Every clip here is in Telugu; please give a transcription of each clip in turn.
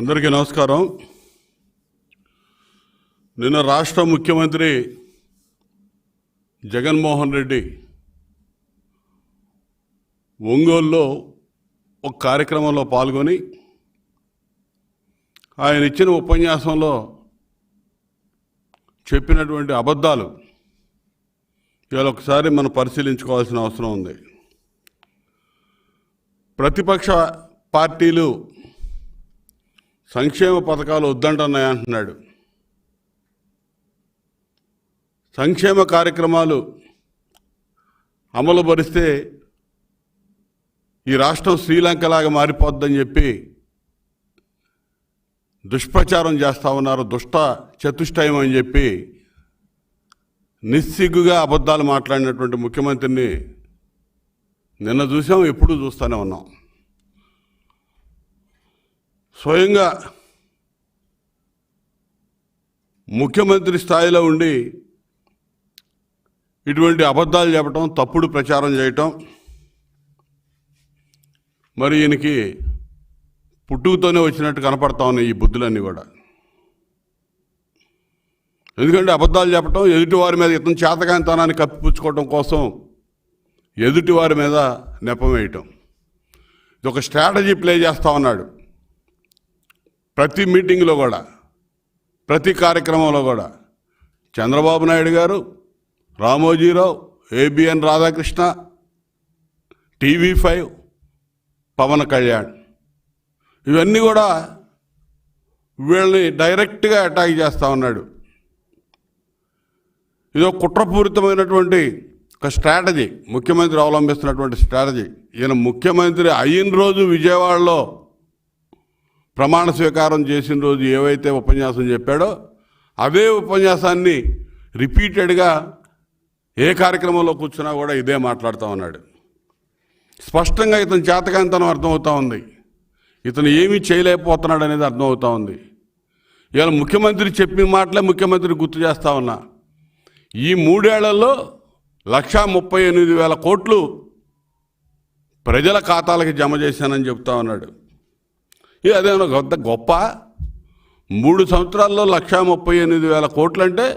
అందరికీ నమస్కారం. నిన్న రాష్ట్ర ముఖ్యమంత్రి జగన్మోహన్ రెడ్డి ఒంగోలులో ఒక కార్యక్రమంలో పాల్గొని ఆయన ఇచ్చిన ఉపన్యాసంలో చెప్పినటువంటి అబద్ధాలు ఇవాళ ఒకసారి మనం పరిశీలించుకోవాల్సిన అవసరం ఉంది. ప్రతిపక్ష పార్టీలు సంక్షేమ పథకాలు వద్దంటున్నాయి అంటున్నాడు. సంక్షేమ కార్యక్రమాలు అమలు పరిస్తే ఈ రాష్ట్రం శ్రీలంకలాగా మారిపోద్దని చెప్పి దుష్ప్రచారం చేస్తా ఉన్నారు దుష్ట చతుష్టయం అని చెప్పి నిస్సిగ్గుగా అబద్ధాలు మాట్లాడినటువంటి ముఖ్యమంత్రిని నిన్న చూసాం ఎప్పుడూ చూస్తూనే ఉన్నాం. స్వయంగా ముఖ్యమంత్రి స్థాయిలో ఉండి ఇటువంటి అబద్ధాలు చెప్పటం తప్పుడు ప్రచారం చేయటం మరి ఈయనకి పుట్టుకతోనే వచ్చినట్టు కనపడతా ఉన్నాయి ఈ బుద్ధులన్నీ కూడా. ఎందుకంటే అబద్ధాలు చెప్పటం ఎదుటివారి మీద ఇతను చేతకాంతనాన్ని కప్పిపుచ్చుకోవటం కోసం ఎదుటివారి మీద నెపం వేయటం. ఇది ఒక స్ట్రాటజీ ప్లే చేస్తా ఉన్నాడు. ప్రతి మీటింగ్లో కూడా ప్రతి కార్యక్రమంలో కూడా చంద్రబాబు నాయుడు గారు Ramojirao ABN Radhakrishna TV five Pawan Kalyan ఇవన్నీ కూడా వీళ్ళని డైరెక్ట్గా అటాక్ చేస్తూ ఉన్నాడు. ఇది ఒక కుట్రపూరితమైనటువంటి ఒక స్ట్రాటజీ ముఖ్యమంత్రి అవలంబిస్తున్నటువంటి స్ట్రాటజీ. ఈయన ముఖ్యమంత్రి అయిన రోజు విజయవాడలో ప్రమాణ స్వీకారం చేసిన రోజు ఏవైతే ఉపన్యాసం చెప్పాడో అదే ఉపన్యాసాన్ని రిపీటెడ్గా ఏ కార్యక్రమంలో కూర్చున్నా కూడా ఇదే మాట్లాడుతూ ఉన్నాడు. స్పష్టంగా ఇతని చేతకాంతనం అర్థమవుతూ ఉంది. ఇతను ఏమీ చేయలేకపోతున్నాడు అనేది అర్థమవుతూ ఉంది. ఇవాళ ముఖ్యమంత్రి చెప్పిన మాటలే ముఖ్యమంత్రి గుర్తు చేస్తా ఉన్నా. ఈ మూడేళ్ళలో లక్షా ముప్పై ఎనిమిది వేల కోట్లు ప్రజల ఖాతాలకి జమ చేశానని చెప్తా ఉన్నాడు. అదేమన్నా పెద్ద గొప్ప. మూడు సంవత్సరాల్లో లక్షా ముప్పై ఎనిమిది వేల కోట్లు అంటే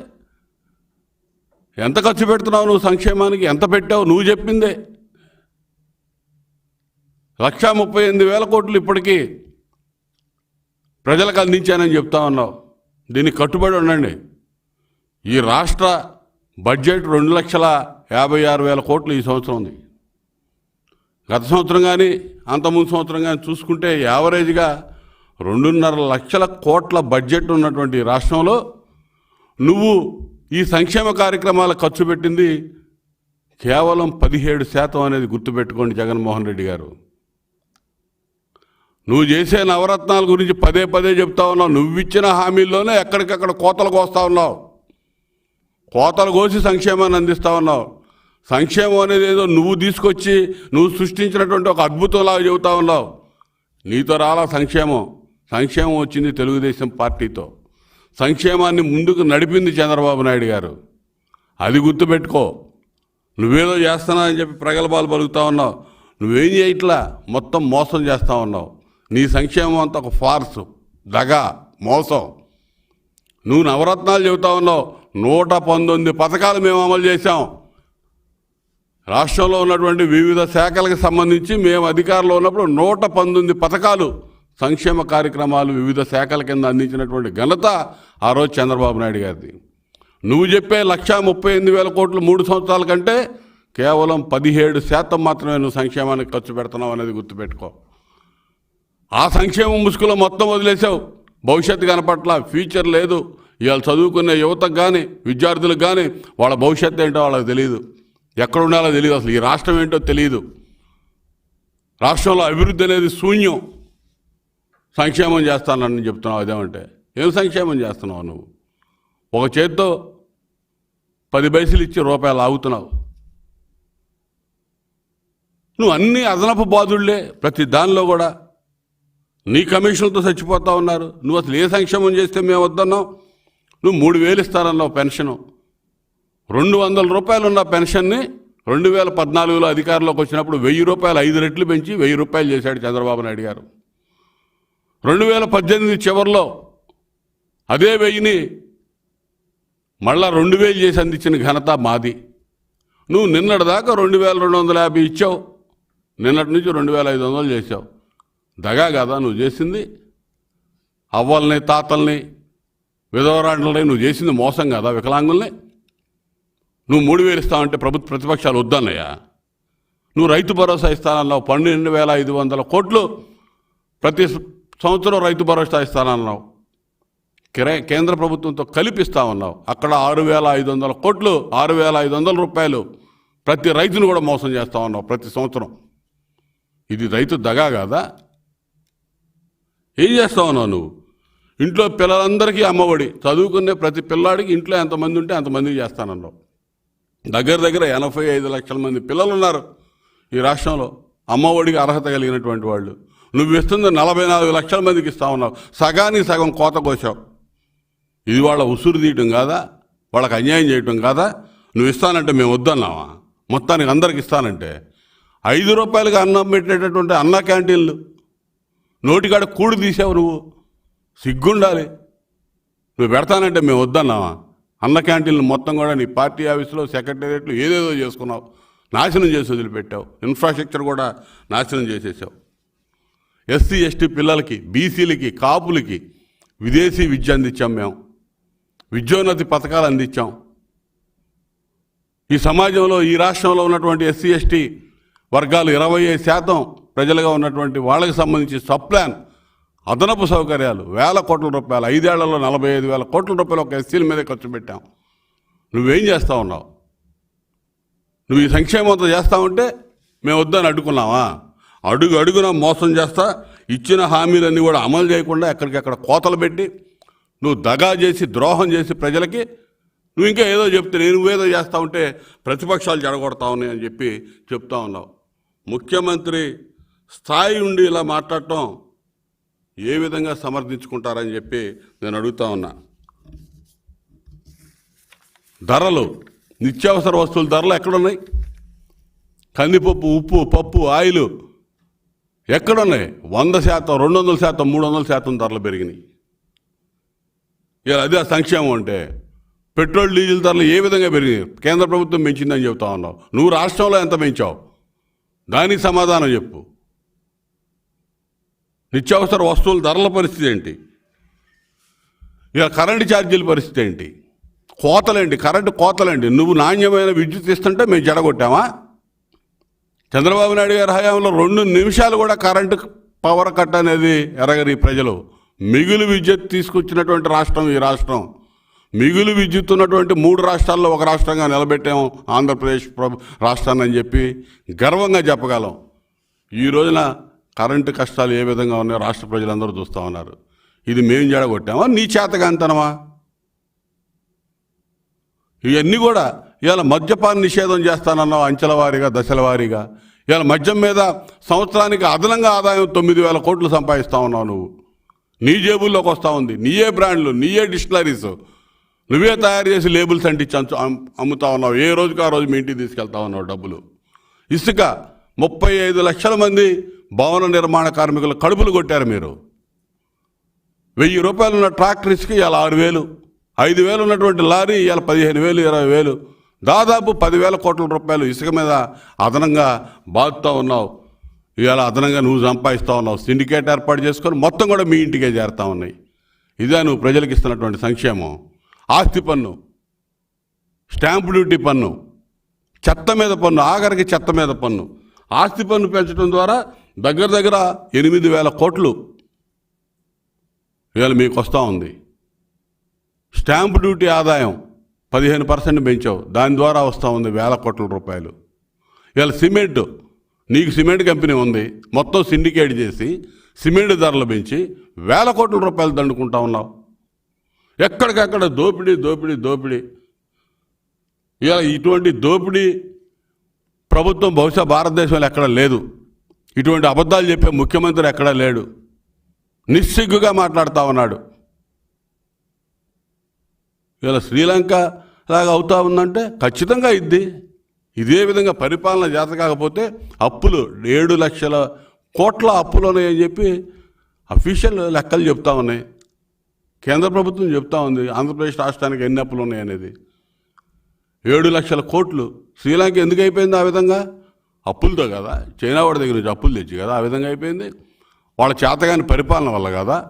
ఎంత ఖర్చు పెడుతున్నావు నువ్వు సంక్షేమానికి? ఎంత పెట్టావు? నువ్వు చెప్పిందే. లక్షా ముప్పై ఎనిమిది వేల కోట్లు ఇప్పటికీ ప్రజలకు అందించానని చెప్తా ఉన్నావు. దీనికి కట్టుబడి ఉండండి. ఈ రాష్ట్ర బడ్జెట్ రెండు లక్షల యాభై ఆరు వేల కోట్లు ఈ సంవత్సరం ఉంది. గత సంవత్సరం కానీ అంతకుముందు సంవత్సరం కానీ చూసుకుంటే యావరేజ్గా రెండున్నర లక్షల కోట్ల బడ్జెట్ ఉన్నటువంటి రాష్ట్రంలో నువ్వు ఈ సంక్షేమ కార్యక్రమాల ఖర్చు పెట్టింది కేవలం పదిహేడు శాతం అనేది గుర్తుపెట్టుకోండి జగన్మోహన్ రెడ్డి గారు. నువ్వు చేసే నవరత్నాల గురించి పదే పదే చెప్తా ఉన్నావు. నువ్విచ్చిన హామీల్లోనే ఎక్కడికక్కడ కోతలు కోస్తా ఉన్నావు. కోతలు కోసి సంక్షేమాన్ని అందిస్తా ఉన్నావు. సంక్షేమం అనేది ఏదో నువ్వు తీసుకొచ్చి నువ్వు సృష్టించినటువంటి ఒక అద్భుతంలాగా చెబుతా ఉన్నావు. నీతో రాలా సంక్షేమం. సంక్షేమం వచ్చింది తెలుగుదేశం పార్టీతో. సంక్షేమాన్ని ముందుకు నడిపింది చంద్రబాబు నాయుడు గారు. అది గుర్తుపెట్టుకో. నువ్వేదో చేస్తున్నావు అని చెప్పి ప్రగల్భాలు పలుకుతా ఉన్నావు. నువ్వేం చేయట్లా? మొత్తం మోసం చేస్తూ ఉన్నావు. నీ సంక్షేమం అంతా ఒక ఫార్స్ దగ మోసం. నువ్వు నవరత్నాలు చెబుతా ఉన్నావు. నూట పంతొమ్మిది పథకాలు మేము అమలు చేశాం. రాష్ట్రంలో ఉన్నటువంటి వివిధ శాఖలకు సంబంధించి మేము అధికారంలో ఉన్నప్పుడు నూట పంతొమ్మిది పథకాలు సంక్షేమ కార్యక్రమాలు వివిధ శాఖల కింద అందించినటువంటి ఘనత ఆ రోజు చంద్రబాబు నాయుడు గారిది. నువ్వు చెప్పే లక్షా ముప్పై ఎనిమిది వేల కోట్లు మూడు సంవత్సరాల కంటే కేవలం పదిహేడు శాతం మాత్రమే నువ్వు సంక్షేమానికి ఖర్చు పెడుతున్నావు అనేది గుర్తుపెట్టుకో. ఆ సంక్షేమం ముసుగులో మొత్తం వదిలేసావు. భవిష్యత్తు కనపట్ల ఫ్యూచర్ లేదు. ఇవాళ చదువుకునే యువతకు కానీ విద్యార్థులకు కానీ వాళ్ళ భవిష్యత్తు ఏంటో వాళ్ళకి తెలియదు ఎక్కడ ఉండాలో తెలియదు అసలు. ఈ రాష్ట్రం ఏంటో తెలియదు రాష్ట్రంలో అభివృద్ధి అనేది శూన్యం. సంక్షేమం చేస్తానని చెప్తున్నావు అదేమంటే. ఏం సంక్షేమం చేస్తున్నావు నువ్వు? ఒక చేత్తో పది పైసలు ఇచ్చి రూపాయలు ఆగుతున్నావు నువ్వు అన్ని అదనపు బాధుళ్ళే ప్రతి దానిలో కూడా. నీ కమిషన్లతో చచ్చిపోతా ఉన్నారు. నువ్వు అసలు ఏ సంక్షేమం చేస్తే మేము వద్దన్నావు నువ్వు మూడు వేలు ఇస్తారన్నావు పెన్షను. రెండు వందల రూపాయలు ఉన్న పెన్షన్ని రెండు వేల పద్నాలుగులో అధికారంలోకి వచ్చినప్పుడు వెయ్యి రూపాయలు ఐదు రెట్లు పెంచి వెయ్యి రూపాయలు చేశాడు చంద్రబాబు నాయుడు గారు. రెండు వేల పద్దెనిమిది చివరిలో అదే వెయ్యిని మళ్ళా రెండు వేలు చేసి అందించిన ఘనత మాది. నువ్వు నిన్నటిదాకా రెండు వేల రెండు వందల యాభై ఇచ్చావు. నిన్నటి నుంచి రెండు వేల ఐదు వందలు చేసావు దగా కదా నువ్వు చేసింది? అవ్వల్ని తాతల్ని విధవరాండ్లని నువ్వు చేసింది మోసం కదా వికలాంగుల్ని? నువ్వు మూడు వేలు ఇస్తావంటే ప్రభుత్వ ప్రతిపక్షాలు వద్దన్నయ్యా. నువ్వు రైతు భరోసా ఇస్తానన్నావు పన్నెండు వేల ఐదు వందల కోట్లు ప్రతి సంవత్సరం రైతు భరోసా ఇస్తానన్నావు. కిరా కేంద్ర ప్రభుత్వంతో కలిపిస్తా ఉన్నావు అక్కడ ఆరు వేల ఐదు వందల కోట్లు ఆరు వేల ఐదు వందల రూపాయలు ప్రతి రైతును కూడా మోసం చేస్తా ఉన్నావు ప్రతి సంవత్సరం. ఇది రైతు దగా కాదా? ఏం చేస్తా ఉన్నావు నువ్వు? ఇంట్లో పిల్లలందరికీ అమ్మఒడి. చదువుకునే ప్రతి పిల్లాడికి ఇంట్లో ఎంతమంది ఉంటే అంతమందికి చేస్తానన్నావు. దగ్గర దగ్గర ఎనభై ఐదు లక్షల మంది పిల్లలు ఉన్నారు ఈ రాష్ట్రంలో. అమ్మఒడికి అర్హత కలిగినటువంటి వాళ్ళు. నువ్వు ఇస్తుంది నలభై నాలుగు లక్షల మందికి ఇస్తా ఉన్నావు సగానికి సగం కోత కోసావు. ఇది వాళ్ళ ఉసురు తీయటం కాదా? వాళ్ళకి అన్యాయం చేయటం కాదా? నువ్వు ఇస్తానంటే మేము వద్దన్నావా? మొత్తానికి అందరికి ఇస్తానంటే. ఐదు రూపాయలకి అన్నం పెట్టేటటువంటి అన్న క్యాంటీన్లు. నోటికాడ కూడి తీసావు నువ్వు. సిగ్గుండాలి. నువ్వు పెడతానంటే మేము వద్దన్నావా? అన్న క్యాంటీన్లు మొత్తం కూడా నీ పార్టీ ఆఫీసులో సెక్రటేరియట్లు ఏదేదో చేసుకున్నావు. నాశనం చేసి వదిలిపెట్టావు. ఇన్ఫ్రాస్ట్రక్చర్ కూడా నాశనం చేసేసావు. ఎస్సీ ఎస్టీ పిల్లలకి బీసీలకి కాపులకి విదేశీ విద్య అందించాం మేము. విద్యోన్నతి పథకాలు అందించాం. ఈ సమాజంలో ఈ రాష్ట్రంలో ఉన్నటువంటి ఎస్సీ ఎస్టీ వర్గాలు ఇరవై శాతం ప్రజలుగా ఉన్నటువంటి వాళ్ళకి సంబంధించి సప్లాన్ అదనపు సౌకర్యాలు. వేల కోట్ల రూపాయలు. ఐదేళ్ళలో నలభై ఐదు వేల కోట్ల రూపాయలు ఒక ఎస్సీల మీద ఖర్చు పెట్టాం. నువ్వేం చేస్తా ఉన్నావు? నువ్వు ఈ సంక్షేమంతో చేస్తా ఉంటే మేము వద్దని అడ్డుకున్నావా? అడుగు అడుగున మోసం చేస్తా ఇచ్చిన హామీలన్నీ కూడా అమలు చేయకుండా ఎక్కడికెక్కడ కోతలు పెట్టి నువ్వు దగా చేసి ద్రోహం చేసి ప్రజలకి నువ్వు ఇంకా ఏదో చెప్తే నువ్వేదో చేస్తా ఉంటే ప్రతిపక్షాలు జడగొడతా ఉన్నాయి అని చెప్పి చెప్తా ఉన్నావు. ముఖ్యమంత్రి స్థాయి ఉండి ఇలా మాట్లాడటం ఏ విధంగా సమర్థించుకుంటారని చెప్పి నేను అడుగుతా ఉన్నా. ధరలు నిత్యావసర వస్తువుల ధరలు ఎక్కడున్నాయి? కందిపప్పు ఉప్పు పప్పు ఆయిల్ ఎక్కడున్నాయి? వంద శాతం రెండు వందల శాతం మూడు వందల శాతం ధరలు పెరిగినాయి. ఇక అదే సంక్షేమం అంటే పెట్రోల్ డీజిల్ ధరలు ఏ విధంగా పెరిగినాయి? కేంద్ర ప్రభుత్వం పెంచిందని చెప్తా ఉన్నావు. నువ్వు రాష్ట్రంలో ఎంత పెంచావు? దానికి సమాధానం చెప్పు. నిత్యావసర వస్తువుల ధరల పరిస్థితి ఏంటి? ఇక కరెంటు ఛార్జీల పరిస్థితి ఏంటి? కోతలేండి కరెంటు కోతలేండి నువ్వు నాణ్యమైన విద్యుత్ ఇస్తుంటే మేము జడగొట్టామా? చంద్రబాబు నాయుడు గారి హయాంలో రెండు నిమిషాలు కూడా కరెంటు పవర్ కట్ అనేది ఎరగరి ప్రజలు. మిగులు విద్యుత్ తీసుకొచ్చినటువంటి రాష్ట్రం ఈ రాష్ట్రం. మిగులు విద్యుత్ ఉన్నటువంటి మూడు రాష్ట్రాల్లో ఒక రాష్ట్రంగా నిలబెట్టాము. ఆంధ్రప్రదేశ్ రాష్ట్రాన్ని అని చెప్పి గర్వంగా చెప్పగలం. ఈ రోజున కరెంటు కష్టాలు ఏ విధంగా ఉన్నాయో రాష్ట్ర ప్రజలందరూ చూస్తూ ఉన్నారు. ఇది మేము జడగొట్టామా? నీ చేతగాంతనమా ఇవన్నీ కూడా ఇవాళ మద్యపాన నిషేధం చేస్తానన్నావు అంచెల వారీగా దశల వారీగా. ఇవాళ మద్యం మీద సంవత్సరానికి అదనంగా ఆదాయం తొమ్మిది వేల కోట్లు సంపాదిస్తా ఉన్నావు నువ్వు. నీ జేబుల్లోకి వస్తూ ఉంది. నీయే బ్రాండ్లు నీయే డిస్టిలరీస్. నువ్వే తయారు చేసి లేబుల్స్ అంటించి అంచు- అమ్ముతా ఉన్నావు. ఏ రోజుకి ఆ రోజు మీ ఇంటికి తీసుకెళ్తా ఉన్నావు డబ్బులు. ఇసుక ముప్పై ఐదు లక్షల మంది భవన నిర్మాణ కార్మికులు కడుపులు కొట్టారు మీరు. వెయ్యి రూపాయలు ఉన్న ట్రాక్టర్ ఇసుక ఇవాళ ఆరు వేలు. ఐదు వేలు ఉన్నటువంటి లారీ ఇవాళ పదిహేను వేలు ఇరవై వేలు. దాదాపు పదివేల కోట్ల రూపాయలు ఇసుక మీద అదనంగా బాదుతూ ఉన్నావు. ఇవాళ అదనంగా నువ్వు సంపాదిస్తూ ఉన్నావు. సిండికేట్ ఏర్పాటు చేసుకొని మొత్తం కూడా మీ ఇంటికే చేరుతా ఉన్నాయి. ఇదే నువ్వు ప్రజలకు ఇస్తున్నటువంటి సంక్షేమం. ఆస్తి పన్ను స్టాంప్ డ్యూటీ పన్ను చెత్త మీద పన్ను ఆఖరికి చెత్త మీద పన్ను. ఆస్తి పన్ను పెంచడం ద్వారా దగ్గర దగ్గర ఎనిమిది వేల కోట్లు ఇవాళ మీకు వస్తూ ఉంది. స్టాంప్ డ్యూటీ ఆదాయం పదిహేను పర్సెంట్ పెంచావు. దాని ద్వారా వస్తూ ఉంది వేల కోట్ల రూపాయలు. ఇవాళ సిమెంట్ నీకు సిమెంట్ కంపెనీ ఉంది. మొత్తం సిండికేట్ చేసి సిమెంట్ ధరలు పెంచి వేల కోట్ల రూపాయలు దండుకుంటా ఉన్నావు. ఎక్కడికక్కడ దోపిడీ దోపిడీ దోపిడీ. ఇలా ఇటువంటి దోపిడీ ప్రభుత్వం బహుశా భారతదేశంలో ఎక్కడ లేదు. ఇటువంటి అబద్ధాలు చెప్పే ముఖ్యమంత్రి ఎక్కడా లేడు. నిస్సిగ్గుగా మాట్లాడుతూ ఉన్నాడు. ఇలా శ్రీలంక లాగా అవుతా ఉందంటే ఖచ్చితంగా ఇద్ది. ఇదే విధంగా పరిపాలన జాత కాకపోతే అప్పులు ఏడు లక్షల కోట్ల అప్పులు ఉన్నాయని చెప్పి అఫీషియల్ లెక్కలు చెప్తా ఉన్నాయి. కేంద్ర ప్రభుత్వం చెప్తా ఉంది ఆంధ్రప్రదేశ్ రాష్ట్రానికి ఎన్ని అప్పులు ఉన్నాయి అనేది. ఏడు లక్షల కోట్లు శ్రీలంక ఎందుకు అయిపోయింది ఆ విధంగా? అప్పులతో కదా. చైనా వాడి దగ్గర నుంచి అప్పులు తెచ్చి కదా. ఆ విధంగా అయిపోయింది. వాళ్ళ చేతగాని పరిపాలన వల్ల కదా.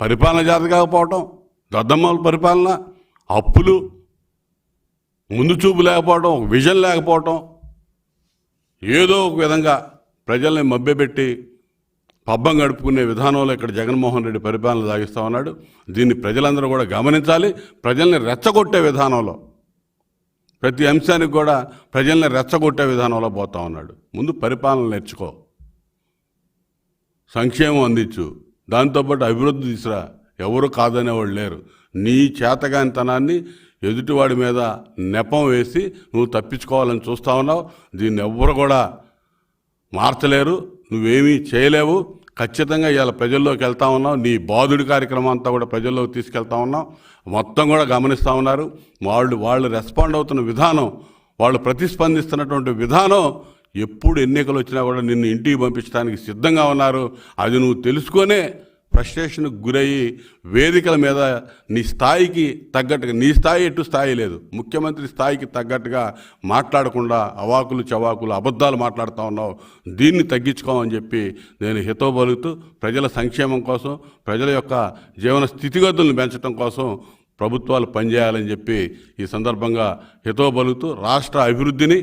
పరిపాలన చేత కాకపోవటం దద్దమ్మల పరిపాలన అప్పులు ముందు చూపు లేకపోవటం విజన్ లేకపోవటం ఏదో ఒక విధంగా ప్రజల్ని మభ్యపెట్టి పబ్బం గడుపుకునే విధానంలో ఇక్కడ జగన్మోహన్ రెడ్డి పరిపాలన సాగిస్తూ ఉన్నాడు. దీన్ని ప్రజలందరూ కూడా గమనించాలి. ప్రజల్ని రెచ్చగొట్టే విధానంలో. ప్రతి అంశానికి కూడా ప్రజల్ని రెచ్చగొట్టే విధానంలో పోతా ఉన్నాడు. ముందు పరిపాలన నేర్చుకో. సంక్షేమం అందించు. దాంతోపాటు అభివృద్ధి తీసురా ఎవరు కాదనేవాళ్ళు లేరు. నీ చేతగానితనాన్ని ఎదుటివాడి మీద నెపం వేసి నువ్వు తప్పించుకోవాలని చూస్తా ఉన్నావు. దీన్ని ఎవ్వరు కూడా మార్చలేరు. నువ్వేమీ చేయలేవు. ఖచ్చితంగా ఇవాళ ప్రజల్లోకి వెళ్తా ఉన్నావు నీ బాధుడి కార్యక్రమం అంతా కూడా ప్రజల్లోకి తీసుకెళ్తా ఉన్నాం. మొత్తం కూడా గమనిస్తూ ఉన్నారు. వాళ్ళు వాళ్ళు రెస్పాండ్ అవుతున్న విధానం వాళ్ళు ప్రతిస్పందిస్తున్నటువంటి విధానం ఎప్పుడు ఎన్నికలు వచ్చినా కూడా నిన్ను ఇంటికి పంపించడానికి సిద్ధంగా ఉన్నారు. అది నువ్వు తెలుసుకొనే ఫ్రస్ట్రేషన్కు గురయ్యి వేదికల మీద నీ స్థాయికి తగ్గట్టుగా నీ స్థాయి ఎటు స్థాయి లేదు. ముఖ్యమంత్రి స్థాయికి తగ్గట్టుగా మాట్లాడకుండా అవాకులు చవాకులు అబద్ధాలు మాట్లాడుతూ ఉన్నావు. దీన్ని తగ్గించుకోమని చెప్పి నేను హితోబలుగుతూ ప్రజల సంక్షేమం కోసం ప్రజల యొక్క జీవన స్థితిగతులను పెంచడం కోసం ప్రభుత్వాలు పనిచేయాలని చెప్పి ఈ సందర్భంగా హితోబలుగుతూ రాష్ట్ర అభివృద్ధిని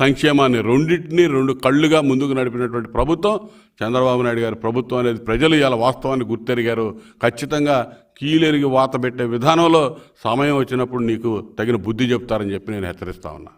సంక్షేమాన్ని రెండింటినీ రెండు కళ్ళుగా ముందుకు నడిపినటువంటి ప్రభుత్వం చంద్రబాబు నాయుడు గారి ప్రభుత్వం అనేది ప్రజలు ఇలా వాస్తవాన్ని గుర్తెరిగారు. ఖచ్చితంగా కీలెరిగి వాత పెట్టే విధానంలో సమయం వచ్చినప్పుడు నీకు తగిన బుద్ధి చెప్తారని చెప్పి నేను హెచ్చరిస్తా ఉన్నా.